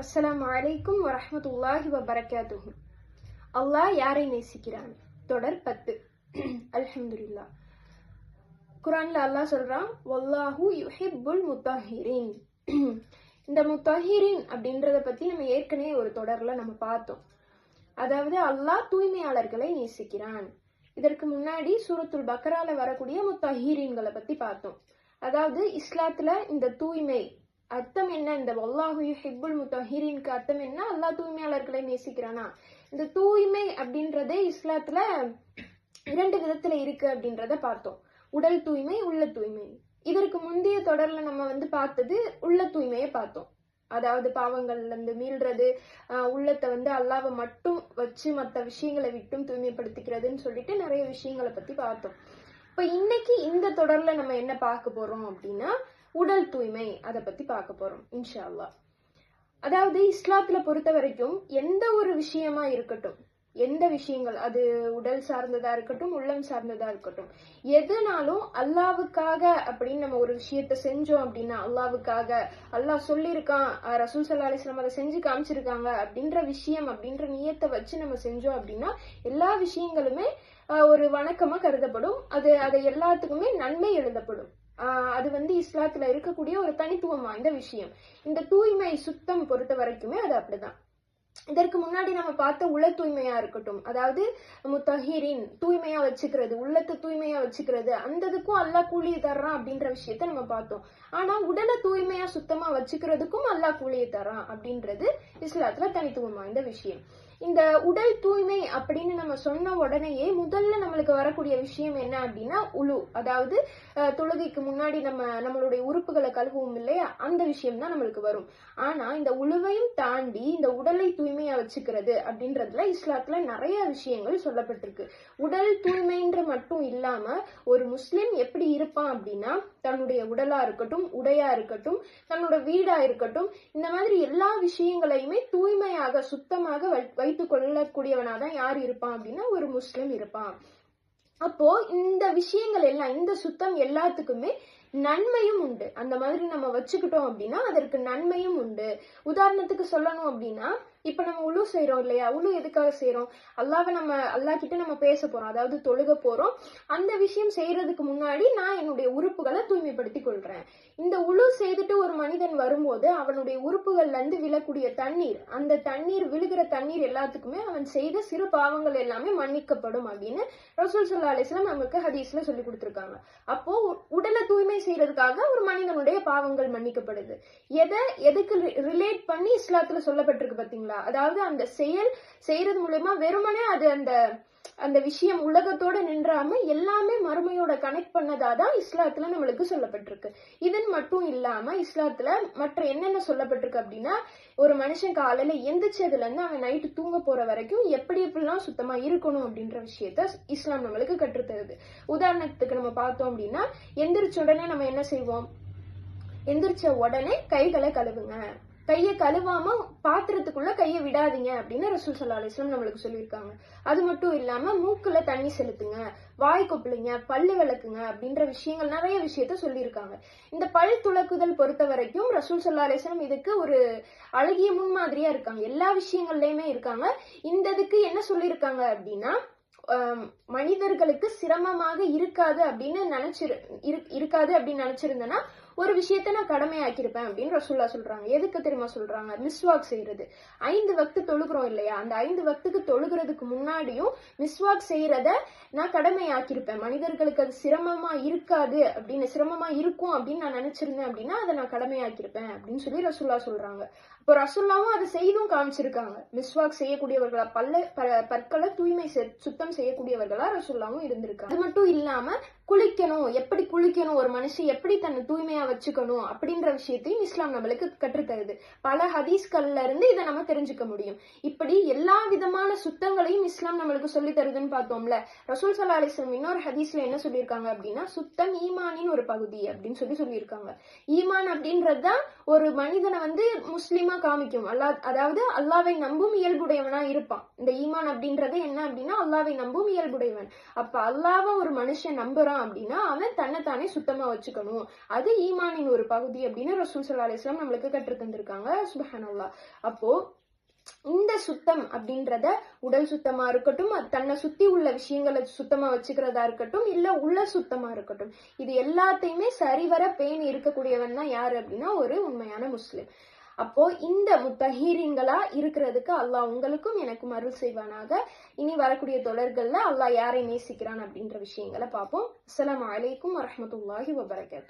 அஸ்லாம் அலைக்கும் வரமத்துல்லாஹி வபரகாத்துஹு. அல்லாஹ் யாரை நேசிக்கிறான்? தொடர் பத்து. அல்ஹம்துல்லா குரான்ல அல்லாஹ் சொல்றான் வல்லாஹு யுஹிப்புல் முத்தஹிரின். இந்த முத்தஹிரின் அப்படின்றத பத்தி நம்ம ஏற்கனவே ஒரு தொடர்ல நம்ம பார்த்தோம். அதாவது அல்லாஹ் தூய்மையாளர்களை நேசிக்கிறான். இதற்கு முன்னாடி சூரத்துல் பக்கரால வரக்கூடிய முத்தஹீரீன்களை பத்தி பார்த்தோம். அதாவது இஸ்லாத்துல இந்த தூய்மை அர்த்தம் என்ன? இந்த வல்லாஹு ஹிப்புல் முத்தஹீரின்க்கு அர்த்தம் என்ன? அல்லா தூய்மையாளர்களை நேசிக்கிறானா? இந்த தூய்மை அப்படின்றதே இஸ்லாத்துல இரண்டு விதத்துல இருக்கு அப்படின்றத பார்த்தோம். உடல் தூய்மை உள்ள தூய்மை. இதற்கு முந்தைய தொடர்ல நம்ம வந்து பார்த்தது உள்ள தூய்மையை பார்த்தோம். அதாவது பாவங்கள்ல இருந்து மீள்றது உள்ளத்தை வந்து அல்லாவை மட்டும் வச்சு மற்ற விஷயங்களை விட்டும் தூய்மைப்படுத்திக்கிறதுன்னு சொல்லிட்டு நிறைய விஷயங்களை பத்தி பார்த்தோம். இப்ப இன்னைக்கு இந்த தொடர்ல நம்ம என்ன பார்க்க போறோம் அப்படின்னா உடல் தூய்மை அதை பத்தி பார்க்க போறோம் இன்ஷா அல்லாஹ் அதாவது இஸ்லாத்துல பொறுத்த வரைக்கும் எந்த ஒரு விஷயமா இருக்கட்டும் எந்த விஷயங்கள் அது உடல் சார்ந்ததா இருக்கட்டும் உள்ளம் சார்ந்ததா இருக்கட்டும் எதுனாலும் அல்லாவுக்காக அப்படின்னு நம்ம ஒரு விஷயத்த செஞ்சோம் அப்படின்னா அல்லாவுக்காக அல்லாஹ் சொல்லியிருக்கான் ரசூல் சல்லா அலிஸ்லாம் அதை செஞ்சு காமிச்சிருக்காங்க அப்படின்ற விஷயம் அப்படின்ற நியத்தை வச்சு நம்ம செஞ்சோம் அப்படின்னா எல்லா விஷயங்களுமே ஒரு வணக்கமாக கருதப்படும். அது அதை எல்லாத்துக்குமே நன்மை எழுதப்படும் அது வந்து இஸ்லாத்துல இருக்கக்கூடிய ஒரு தனித்துவம் வாய்ந்த விஷயம். இந்த தூய்மை சுத்தம் பொறுத்த வரைக்குமே அது அப்படிதான். இதற்கு முன்னாடி நம்ம பார்த்த உள்ள தூய்மையா இருக்கட்டும் அதாவது முத்தஹீரின் தூய்மையா வச்சுக்கிறது உள்ளத்தை தூய்மையா வச்சுக்கிறது அந்த இதுக்கும் அல்லாஹ் கூலி தர்றான் அப்படின்ற விஷயத்த நம்ம பார்த்தோம். ஆனா உடலை தூய்மையா சுத்தமா வச்சுக்கிறதுக்கும் அல்லாஹ் கூலியை தர்றான் அப்படின்றது இஸ்லாத்துல தனித்துவம் வாய்ந்த விஷயம். இந்த உடல் தூய்மை அப்படின்னு நம்ம சொன்ன உடனேயே முதல்ல நம்மளுக்கு வரக்கூடிய விஷயம் என்ன அப்படின்னா உழு அதாவது தொழுகைக்கு முன்னாடி நம்ம நம்மளுடைய உறுப்புகளை கழுவும் இல்லையா? அந்த விஷயம் தான் நம்மளுக்கு வரும். ஆனா இந்த உழுவையும் தாண்டி இந்த உடலை தூய்மையா வச்சுக்கிறது அப்படின்றதுல இஸ்லாத்துல நிறைய விஷயங்கள் சொல்லப்பட்டிருக்கு. உடல் தூய்மைன்ற மட்டும் இல்லாம ஒரு முஸ்லிம் எப்படி இருப்பான் அப்படின்னா தன்னுடைய உடலா இருக்கட்டும் உடையா இருக்கட்டும் தன்னோட வீடா இருக்கட்டும் இந்த மாதிரி எல்லா விஷயங்களையுமே தூய்மையாக சுத்தமாக வை- வைத்துக் கொள்ளக்கூடியவனாதான் யார் இருப்பான் அப்படின்னா ஒரு முஸ்லிம் இருப்பான். அப்போ இந்த விஷயங்கள் எல்லாம் இந்த சுத்தம் எல்லாத்துக்குமே நன்மையும் உண்டு. அந்த மாதிரி நம்ம வச்சுக்கிட்டோம் அப்படின்னா அதற்கு நன்மையும் உண்டு. உதாரணத்துக்கு சொல்லணும் அப்படின்னா இப்ப நம்ம உழு செய்யறோம் இல்லையா? உழு எதுக்காக செய்யறோம் அல்லாவை நம்ம அல்லா கிட்ட நம்ம பேச போறோம். அதாவது தொழுக போறோம். அந்த விஷயம் செய்யறதுக்கு முன்னாடி நான் என்னுடைய உறுப்புகளை தூய்மைப்படுத்திக் கொள்றேன். இந்த உழு செய்துட்டு ஒரு மனிதன் வரும்போது அவனுடைய உறுப்புகள்ல இருந்து விழக்கூடிய தண்ணீர் அந்த தண்ணீர் விழுகிற தண்ணீர் எல்லாத்துக்குமே அவன் செய்த சிறு பாவங்கள் எல்லாமே மன்னிக்கப்படும் அப்படின்னு ரசூல் சொல்லா அலிஸ்லாம் நமக்கு ஹதீஸ்ல சொல்லி கொடுத்துருக்காங்க. அப்போ உ- உடலை தூய்மை செய்யறதுக்காக ஒரு மனிதனுடைய பாவங்கள் மன்னிக்கப்படுது. எதை எதுக்கு ரிலேட் பண்ணி இஸ்லாத்துல சொல்லப்பட்டிருக்கு பாத்தீங்களா? அதாவது அந்த செயல் செய்யறது மூலயமா வெறுமனே அது அந்த அந்த விஷயம் உலகத்தோட நின்றாம எல்லாமே மறுமையோட கனெக்ட் பண்ணதா தான் இஸ்லாத்துல நம்மளுக்கு சொல்லப்பட்டிருக்கு. இதன் மட்டும் இல்லாம இஸ்லாத்துல மற்ற என்னென்ன சொல்லப்பட்டிருக்கு அப்படின்னா ஒரு மனுஷன் காலையில எந்திரிச்சதுல இருந்து அவன் நைட்டு தூங்க போற வரைக்கும் எப்படி எப்படிலாம் சுத்தமா இருக்கணும் அப்படின்ற விஷயத்த இஸ்லாம் நம்மளுக்கு கற்றுத்தருது. உதாரணத்துக்கு நம்ம பார்த்தோம் அப்படின்னா எந்திரிச்ச உடனே நம்ம என்ன செய்வோம்? எந்திரிச்ச உடனே கைகளை கழுவுங்க. கையை கழுவாம பாத்திரத்துக்குள்ள கையை விடாதீங்க அப்படின்னு ரசூல் சல்லா அலிஸ்லாம் நம்மளுக்கு சொல்லியிருக்காங்க. அது மட்டும் இல்லாம மூக்குல தண்ணி செலுத்துங்க வாய் கொப்பளிங்க பல்லு விளக்குங்க அப்படின்ற விஷயங்கள் நிறைய விஷயத்த சொல்லியிருக்காங்க. இந்த பல் துலக்குதல் பொறுத்த வரைக்கும் ரசூல் சல்லா அலிஸ்லாம் இதுக்கு ஒரு அழகிய முன்மாதிரியா இருக்காங்க. எல்லா விஷயங்கள்லயுமே இருக்காங்க. இந்த இதுக்கு என்ன சொல்லியிருக்காங்க அப்படின்னா மனிதர்களுக்கு சிரமமாக இருக்காது அப்படின்னு நினைச்சிரு இரு- இருக்காது அப்படின்னு நினைச்சிருந்தேன்னா ஒரு விஷயத்த நான் கடமையாக்கியிருப்பேன் அப்படின்னு ரசுல்லா சொல்றாங்க. எதுக்கு தெரியுமா சொல்றாங்க? மிஸ்வாக் செய்யறது. ஐந்து வக்து தொழுகிறோம் இல்லையா? அந்த ஐந்து வக்துக்கு தொழுகிறதுக்கு முன்னாடியும் மிஸ்வாக் செய்யறத நான் கடமையாக்கியிருப்பேன். மனிதர்களுக்கு அது சிரமமா இருக்காது அப்படின்னு சிரமமா இருக்கும் அப்படின்னு நான் நினைச்சிருந்தேன் அப்படின்னா அதை நான் கடமையாக்கியிருப்பேன் அப்படின்னு சொல்லி ரசுல்லா சொல்றாங்க. இப்போ ரசுல்லாவும் அதை செய்தும் காமிச்சிருக்காங்க. மிஸ்வாக் செய்யக்கூடியவர்களா பல்ல ப- பற்களை தூய்மை சுத்தம் செய்யக்கூடியவர்களா ரசுல்லாவும் இருந்திருக்காங்க. அது மட்டும் இல்லாம குளிக்கணும் எப்படி குளிக்கணும் ஒரு மனுஷன் எப்படி தன்னை தூய்மையா வச்சுக்கணும் அப்படின்ற விஷயத்தையும் இஸ்லாம் நம்மளுக்கு கற்றுத்தருது. பல ஹதீஸ்கள்ல இருந்து இதை நம்ம தெரிஞ்சுக்க முடியும். இப்படி எல்லா விதமான சுத்தங்களையும் இஸ்லாம் நம்மளுக்கு சொல்லி தருதுன்னு பார்த்தோம்ல. ரசூல் சல்லா அலிஸ்லம் இன்னொரு ஹதீஸ்ல என்ன சொல்லியிருக்காங்க அப்படின்னா சுத்தம் ஈமானின் ஒரு பகுதி அப்படின்னு சொல்லி சொல்லியிருக்காங்க. ஈமான் அப்படின்றதுதான் ஒரு மனிதனை வந்து முஸ்லீமா காமிக்கும். அல்லா அதாவது அல்லாவை நம்பும் இயல்புடையவனா இருப்பான். இந்த ஈமான் அப்படின்றது என்ன அப்படின்னா அல்லாவை நம்பும் இயல்புடையவன். அப்ப அல்லாவை ஒரு மனுஷன் நம்புறான் இருக்கான் அப்படின்னா அவன் தன்னைத்தானே சுத்தமா வச்சுக்கணும். அது ஈமானின் ஒரு பகுதி அப்படின்னு ரசூல் சல்லா அலிஸ்லாம் நம்மளுக்கு கற்றுத் தந்திருக்காங்க. சுபஹானல்லா அப்போ இந்த சுத்தம் அப்படின்றத உடல் சுத்தமா இருக்கட்டும் தன்னை சுத்தி உள்ள விஷயங்களை சுத்தமா வச்சுக்கிறதா இருக்கட்டும் இல்ல உள்ள சுத்தமா இருக்கட்டும். இது எல்லாத்தையுமே சரிவர பேணி இருக்கக்கூடியவன் தான் யாரு அப்படின்னா ஒரு உண்மையான முஸ்லிம். அப்போ இந்த முத்தஹீரின்களா இருக்கிறதுக்கு அல்லாஹ் உங்களுக்கும் எனக்கும் அருள் செய்வானாக. இனி வரக்கூடிய தொடர்கள்ல அல்லாஹ் யாரை நேசிக்கிறான் அப்படின்ற விஷயங்களை பார்ப்போம். அஸ்லாம் அலைக்கும் வரமத்துல்லாஹி வபரகாத்.